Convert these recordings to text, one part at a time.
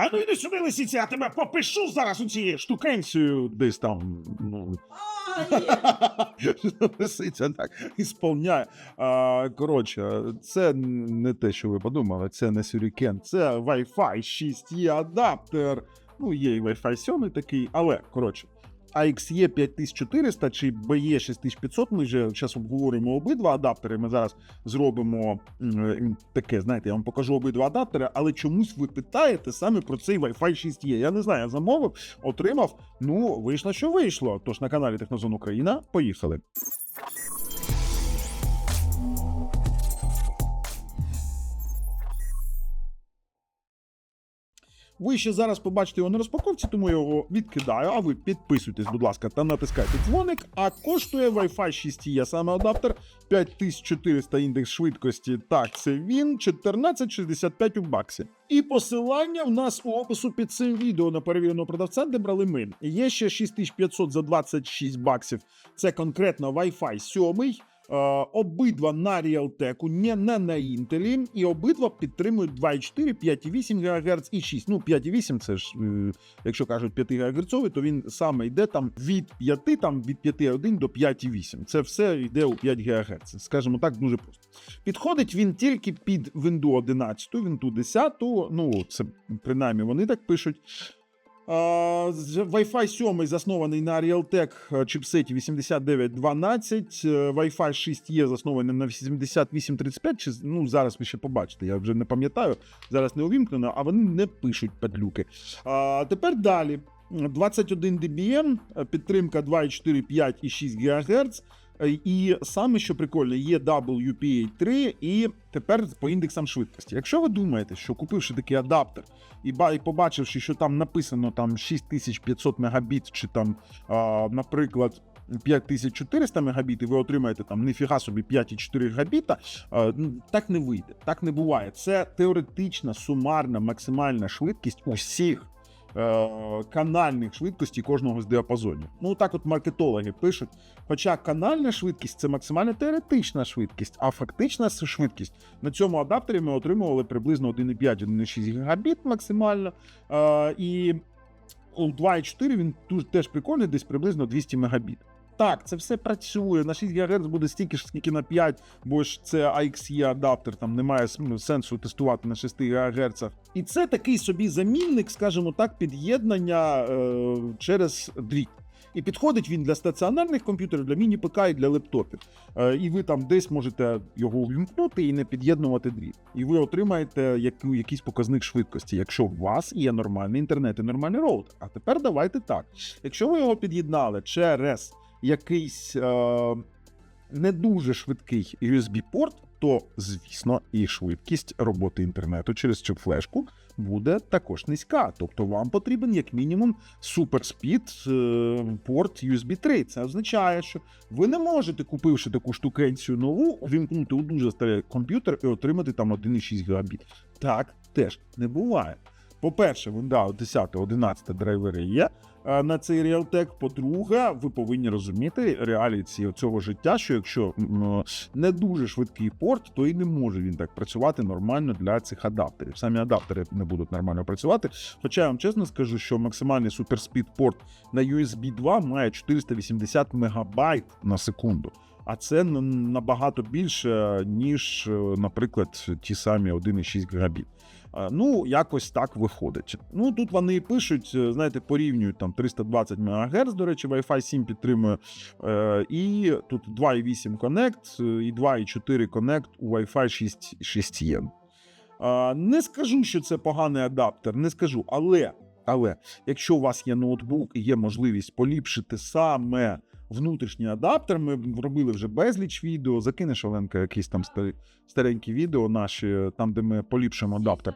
А ну йди сюди, лисиця, я тебе попишу зараз у цією штукенцію десь там. Ну, Лисиця так ісполняє. А, коротше, це не те, що ви подумали, це не сюрікен, це Wi-Fi 6 e адаптер. Ну, є і Wi-Fi 7 такий, але коротше. AXE 5400 чи BE 6500, ми вже зараз обговоримо обидва адаптери. Ми зараз зробимо м, таке, знаєте, я вам покажу обидва адаптери, але чомусь ви питаєте саме про цей Wi-Fi 6E. Я не знаю, я замовив, отримав. Ну, вийшло, що вийшло. Тож на каналі Технозон Україна. Поїхали. Ви ще зараз побачите його на розпаковці, тому я його відкидаю. А ви підписуйтесь, будь ласка, та натискайте дзвоник. А коштує Wi-Fi 6 e саме адаптер 5400 індекс швидкості. Так, це він 1465 у баксі. І посилання в нас у опису під цим відео на перевіреного продавця, де брали ми. Є ще 6500 за 26 баксів. Це конкретно Wi-Fi 7. Е, обидва на Realtek, не, не на Intel, і обидва підтримують 2,4, 5,8 ГГц і 6. Ну, 5,8 це ж, е, якщо кажуть 5 ГГц, то він саме йде там від 5, там від 5,1 до 5,8. Це все йде у 5 ГГц. Скажімо так, дуже просто. Підходить він тільки під Windows 11, Windows 10, ну, це принаймні вони так пишуть. Wi-Fi 7 заснований на Realtek е, чипсеті 8912. е, Wi-Fi 6 є заснований на 7835. Ну, зараз ви ще побачите, я вже не пам'ятаю. Зараз не увімкнено, а вони не пишуть падлюки. А, тепер далі. 21 dBm, е, підтримка 2,4, 5 і 6 ГГц. Е, І саме що прикольно, є WPA3 і тепер по індексам швидкості. Якщо ви думаєте, що купивши такий адаптер і, ба- і побачивши, що там написано там 6500 мегабіт, чи там, а, наприклад, 5400 мегабіт, і ви отримаєте там ніфіга собі 5,4 гігабіта, а, ну, так не вийде, так не буває. Це теоретична сумарна максимальна швидкість усіх. Е, Канальних швидкостей кожного з діапазонів. Ну так от маркетологи пишуть. Хоча канальна швидкість це максимально теоретична швидкість, а фактична швидкість на цьому адаптері ми отримували приблизно 1,5-1,6 гігабіт максимально. Е, і у 2,4 він теж прикольний, десь приблизно 200 мегабіт. Так, це все працює. На 6 ГГц буде стільки ж, скільки на 5, бо ж це AXE адаптер, там немає ну, сенсу тестувати на 6 ГГц. І це такий собі замінник, скажімо так, під'єднання е, через дріт. І підходить він для стаціонарних комп'ютерів, для міні-ПК і для лептопів. Е, і ви там десь можете його увімкнути і не під'єднувати дріт. І ви отримаєте яку, якийсь показник швидкості, якщо у вас є нормальний інтернет і нормальний роутер. А тепер давайте так. Якщо ви його під'єднали через якийсь е, не дуже швидкий USB-порт, то звісно і швидкість роботи інтернету через цю флешку буде також низька. Тобто вам потрібен як мінімум суперспід е, порт USB 3. Це означає, що ви не можете, купивши таку штукенцію нову, вімкнути у дуже старий комп'ютер і отримати там 1,6 гігабіт. Так теж не буває. По-перше, Windows 10, 11 драйвери є е, на цей Realtek. По-друге, ви повинні розуміти реалії цього життя, що якщо не дуже швидкий порт, то і не може він так працювати нормально для цих адаптерів. Самі адаптери не будуть нормально працювати. Хоча я вам чесно скажу, що максимальний суперспід порт на USB 2 має 480 мегабайт на секунду. А це набагато більше, ніж, е, наприклад, ті самі 1,6 гігабіт. Е, Ну, якось так виходить. Ну тут вони пишуть, е, знаєте, порівнюють там 320 МГц, до речі, Wi-Fi 7 підтримує. Е, І тут 2,8 Connect е, і 2,4 Connect у Wi-Fi 6, 6E. Е, Не скажу, що це поганий адаптер, не скажу, але, але якщо у вас є ноутбук і є можливість поліпшити саме внутрішній адаптер, ми робили вже безліч відео. Закинеш Оленка якісь там старенькі відео наші, там, де ми поліпшимо адаптер.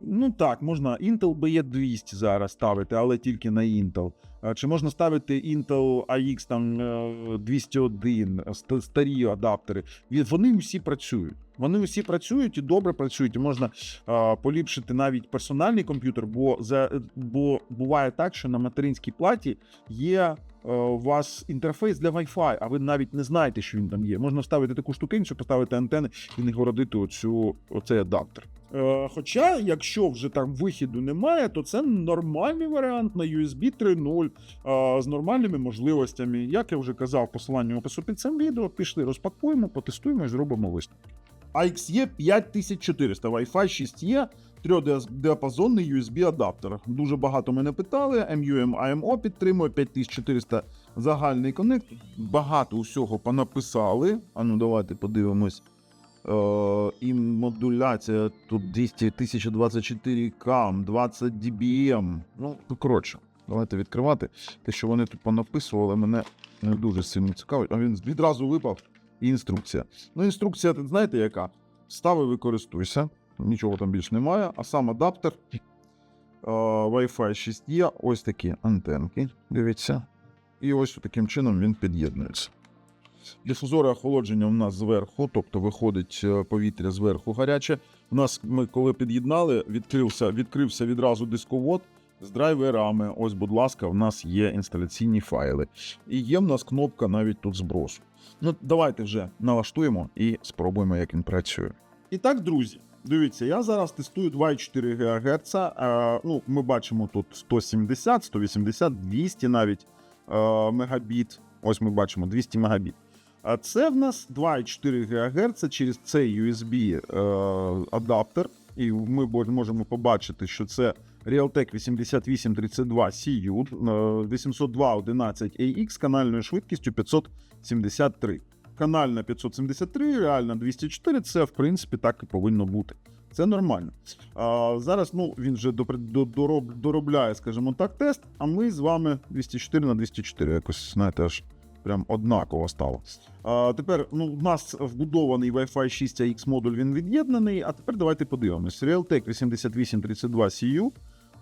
Ну так, можна Intel BE200 зараз ставити, але тільки на Intel. Чи можна ставити Intel AX там е, 201, старі адаптери? Вони усі працюють. Вони усі працюють і добре працюють. І можна е, поліпшити навіть персональний комп'ютер, бо за бо буває так, що на материнській платі є е, у вас інтерфейс для Wi-Fi, а ви навіть не знаєте, що він там є. Можна вставити таку штукенцю, поставити антени і не городити оцю, оцей адаптер. Е, хоча, якщо вже там вихіду немає, то це нормальний варіант на USB 3.0 е, з нормальними можливостями. Як я вже казав, в посиланні в опису під цим відео, пішли, розпакуємо, потестуємо і зробимо висновки. AXE 5400 Wi-Fi 6E, трьохдіапазонний USB адаптер. Дуже багато мене питали. MUM AMO підтримує 5400 загальний коннект. Багато усього понаписали. А ну давайте подивимось. Е, і модуляція тут 200 1024 кам, 20 dBm. Ну, коротше, давайте відкривати. Те, що вони тут понаписували, мене не дуже сильно цікавить. А він відразу випав. І інструкція. Ну, інструкція, знаєте, яка? Стави використуйся. Нічого там більш немає. А сам адаптер е, Wi-Fi 6 є. Ось такі антенки. Дивіться. І ось таким чином він під'єднується. Дифузори охолодження у нас зверху, тобто виходить е, повітря зверху гаряче. У нас ми, коли під'єднали, відкрився, відкрився відразу дисковод з драйверами. Ось, будь ласка, в нас є інсталяційні файли. І є в нас кнопка навіть тут збросу. Ну, давайте вже налаштуємо і спробуємо, як він працює. І так, друзі, дивіться, я зараз тестую 2,4 ГГц. Е, ну, ми бачимо тут 170, 180, 200 навіть е, мегабіт. Ось ми бачимо 200 мегабіт. А це в нас 2,4 ГГц через цей USB е. І ми можемо побачити, що це Realtek 8832 CU е, 802.11AX канальною швидкістю 573. Канальна 573, реальна 204. Це в принципі так і повинно бути. Це нормально. А, зараз ну, він вже доробляє, скажімо так, тест, а ми з вами 204 на 204. Якось, знаєте, аж прям однаково стало. А, тепер ну, у нас вбудований Wi-Fi 6 AX модуль, він від'єднаний. А тепер давайте подивимось. Realtek 8832 CU.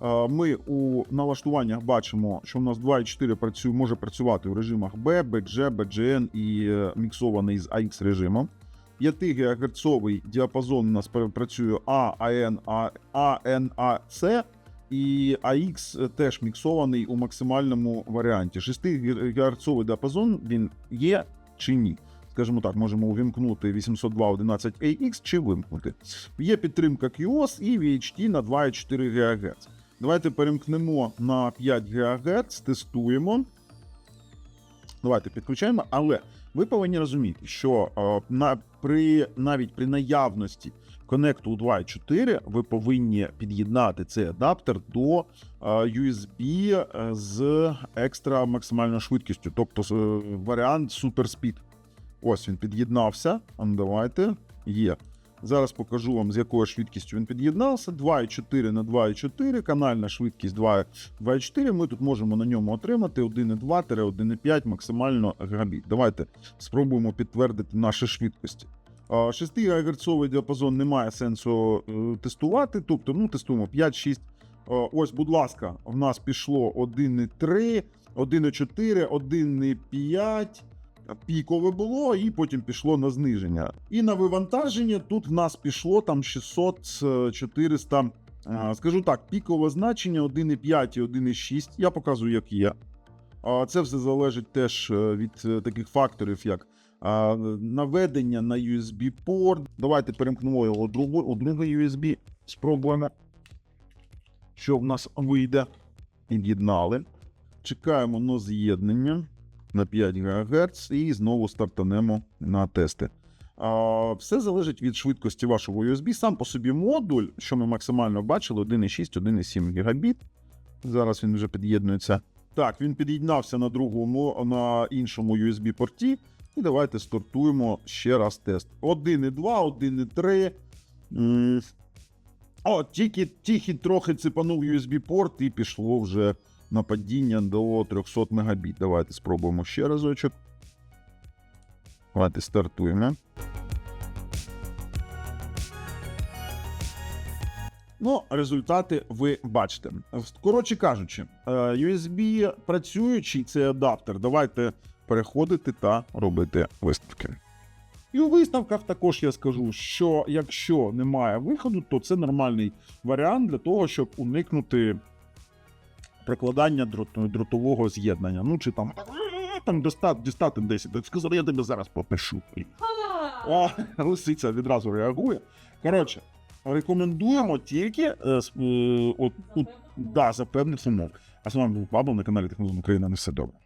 А, Ми у налаштуваннях бачимо, що у нас 2.4 працює, може працювати в режимах B, BG, BGN і е, міксований з AX режимом. 5 ГГц діапазон у нас працює A, AN, A, ANAC, і AX теж міксований у максимальному варіанті. 6 ГГц діапазон він є чи ні? Скажімо так, можемо увімкнути 802.11ax чи вимкнути. Є підтримка QoS і VHT на 2,4 ГГц. Давайте перемкнемо на 5 ГГц, тестуємо. Давайте підключаємо, але ви повинні розуміти, що е, на, при, навіть при наявності коннекту 2.4 ви повинні під'єднати цей адаптер до е, USB е, з екстра максимальною швидкістю, тобто варіант Speed. Ось він під'єднався. Ну давайте. Є. Зараз покажу вам, з якою швидкістю він під'єднався. 2,4 на 2,4, канальна швидкість 2,4. Ми тут можемо на ньому отримати 1,2-1,5 максимально гігабіт. Давайте спробуємо підтвердити наші швидкості. А, 6 ГГц діапазон немає сенсу е, тестувати, тобто ну, тестуємо 5-6. Ось, будь ласка, в нас пішло 1,3, 1,4, 1,5. Пікове було, і потім пішло на зниження. І на вивантаження тут в нас пішло там 600-400. Скажу так, пікове значення 1,5 і 1,6. Я показую, як є. Це все залежить теж е, від е, таких факторів, як наведення на USB-порт. Давайте перемкнемо його у USB. Спробуємо, що в нас вийде. Під'єднали. Чекаємо на з'єднання на 5 ГГц і знову стартанемо на тести. Все залежить від швидкості вашого USB. Сам по собі модуль, що ми максимально бачили, 1,6, 1,7 гігабіт. Зараз він вже під'єднується. Так, він під'єднався на другому, на іншому USB-порті. І давайте стартуємо ще раз тест. 1,2, 1,3. О, тільки, тільки трохи ципанув USB-порт і пішло вже на падіння до 300 мегабіт. Давайте спробуємо ще разочок. Давайте стартуємо. Ну, результати ви бачите. Коротше кажучи, е, USB працюючий цей адаптер. Давайте переходити та робити виставки. І у виставках також я скажу, що якщо немає виходу, то це нормальний варіант для того, щоб уникнути прикладання дрот- дротового з'єднання. Ну чи там, там дістати, дістати 10. Сказали, я тебе зараз попишу. О, лисиця відразу реагує. Коротше, Рекомендуємо тільки е, е, от, от, да, за певних умов. А з вами був Павло на каналі Технологія Україна. На все добре.